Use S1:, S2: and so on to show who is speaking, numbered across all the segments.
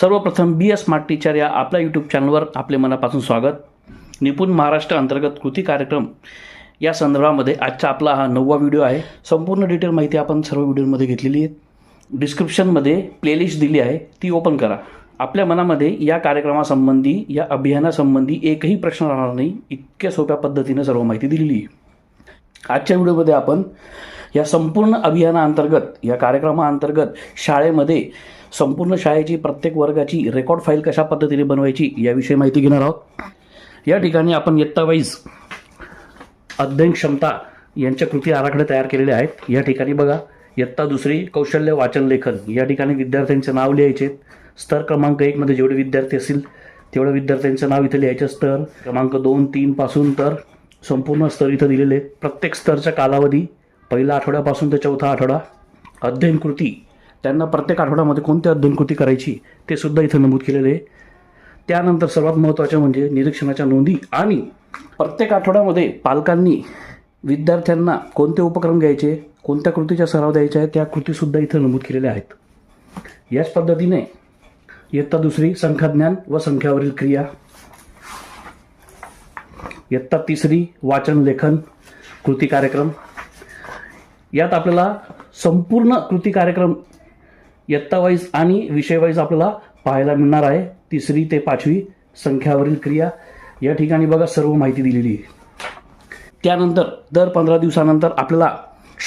S1: सर्वप्रथम बी S smart teacher या आपल्या यूट्यूब चॅनलवर आपले मनापासून स्वागत. निपुण महाराष्ट्र अंतर्गत कृती कार्यक्रम या संदर्भामध्ये आजचा आपला हा नववा व्हिडिओ आहे. संपूर्ण डिटेल माहिती आपण सर्व व्हिडिओमध्ये घेतलेली आहे. डिस्क्रिप्शनमध्ये प्लेलिस्ट दिली आहे. ती ओपन करा. आपल्या मनामध्ये या कार्यक्रमासंबंधी या अभियानासंबंधी एकही प्रश्न राहणार नाही. इतक्या सोप्या पद्धतीनं सर्व माहिती दिलेली आहे. आजच्या व्हिडिओमध्ये आपण या संपूर्ण अभियानाअंतर्गत या कार्यक्रमाअंतर्गत शाळेमध्ये संपूर्ण शाळेची प्रत्येक वर्गाची रेकॉर्ड फाईल कशा पद्धतीने बनवायची याविषयी माहिती घेणार आहोत. या ठिकाणी आपण इयत्तावाईज अध्ययन क्षमता यांच्या कृती आराखडे तयार केलेले आहेत. या ठिकाणी बघा इयत्ता दुसरी कौशल्य वाचन लेखन. या ठिकाणी विद्यार्थ्यांचे नाव लिहायचे. स्तर क्रमांक एकमध्ये जेवढे विद्यार्थी असतील तेवढ्या विद्यार्थ्यांचं नाव इथं लिहायचं. स्तर क्रमांक दोन तीनपासून तर संपूर्ण स्तर इथं दिलेले आहेत. प्रत्येक स्तरचा कालावधी पहिल्या आठवड्यापासून ते चौथा आठवडा अध्ययन कृती त्यांना प्रत्येक आठवड्यामध्ये कोणती अध्ययन कृती करायची ते सुद्धा इथं नमूद केलेले आहे. त्यानंतर सर्वात महत्त्वाचं म्हणजे निरीक्षणाच्या नोंदी आणि प्रत्येक आठवड्यामध्ये पालकांनी विद्यार्थ्यांना कोणते उपक्रम घ्यायचे कोणत्या कृतीचा सराव द्यायचा आहे त्या कृतीसुद्धा इथं नमूद केलेल्या आहेत. याच पद्धतीने इयत्ता दुसरी संख्याज्ञान व संख्यावरील क्रिया. इयत्ता तिसरी वाचन लेखन कृती कार्यक्रम. यात आपल्याला संपूर्ण कृती कार्यक्रम यत्तावाईज आणि विषयवाईज आपल्याला पाहायला मिळणार आहे. तिसरी ते पाचवी संख्यावरील क्रिया. या ठिकाणी बघा सर्व माहिती दिलेली आहे. त्यानंतर दर पंधरा दिवसानंतर आपल्याला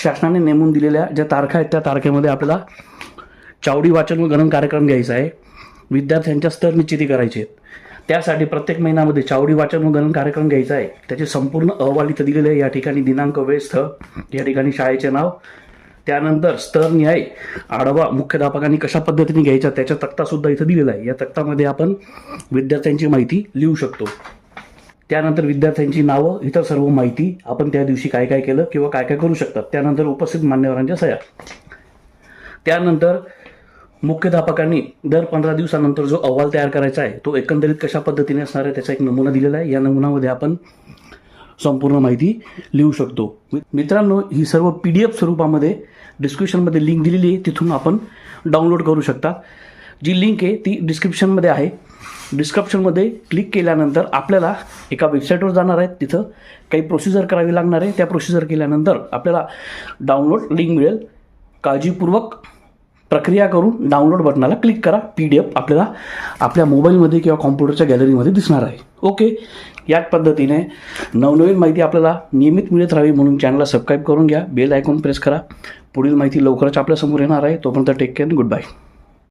S1: शासनाने नेमून दिलेल्या ज्या तारखा आहेत त्या तारखेमध्ये आपल्याला चावडी वाचन व गणन कार्यक्रम घ्यायचा आहे. विद्यार्थ्यांच्या स्तर निश्चिती करायचे आहेत. त्यासाठी प्रत्येक महिन्यामध्ये चावडी वाचन व गणन कार्यक्रम घ्यायचा आहे. त्याचे संपूर्ण अहवाल इथं दिलेले आहे. या ठिकाणी दिनांक वेळ स्थळ या ठिकाणी शाळेचे नाव त्यानंतर स्तर न्याय आढावा मुख्याध्यापकांनी कशा पद्धतीने घ्यायचा त्याचा तक्तासुद्धा इथं दिलेला आहे. या तक्तामध्ये आपण विद्यार्थ्यांची माहिती लिहू शकतो. त्यानंतर विद्यार्थ्यांची नावं इतर सर्व माहिती आपण त्या दिवशी काय काय केलं किंवा काय काय करू शकतात. त्यानंतर उपस्थित मान्यवरांच्या सह्या. त्यानंतर मुख्याध्यापकांनी दर पंधरा दिवसानंतर जो अहवाल तयार करायचा आहे तो एकंदरीत कशा पद्धतीने असणार आहे त्याचा एक नमुना दिलेला आहे. या नमुनामध्ये आपण संपूर्ण माहिती लिहू शकतो. मि- मित्रांनो ही सर्व पी डी एफ स्वरूपामध्ये डिस्क्रिप्शनमध्ये लिंक दिलेली आहे तिथून आपण डाउनलोड करू शकता. जी लिंक आहे ती डिस्क्रिप्शनमध्ये आहे. डिस्क्रिप्शनमध्ये क्लिक केल्यानंतर आपल्याला एका वेबसाईटवर जाणार आहे. तिथं काही प्रोसिजर करावी लागणार आहे. त्या प्रोसिजर केल्यानंतर आपल्याला डाउनलोड लिंक मिळेल. काळजीपूर्वक प्रक्रिया करून डाउनलोड बटनाला क्लिक करा. पी डी एफ आपल्याला आपल्या मोबाईलमध्ये किंवा कॉम्प्युटरच्या गॅलरीमध्ये दिसणार आहे. ओके याच पद्धतीने नवनवीन माहिती आपल्याला नियमित मिळत राहावी म्हणून चॅनलला सबस्क्राईब करून घ्या. बेल आयकॉन प्रेस करा. पुढील माहिती लवकरच आपल्यासमोर येणार आहे. तोपर्यंत टेक केअर गुड बाय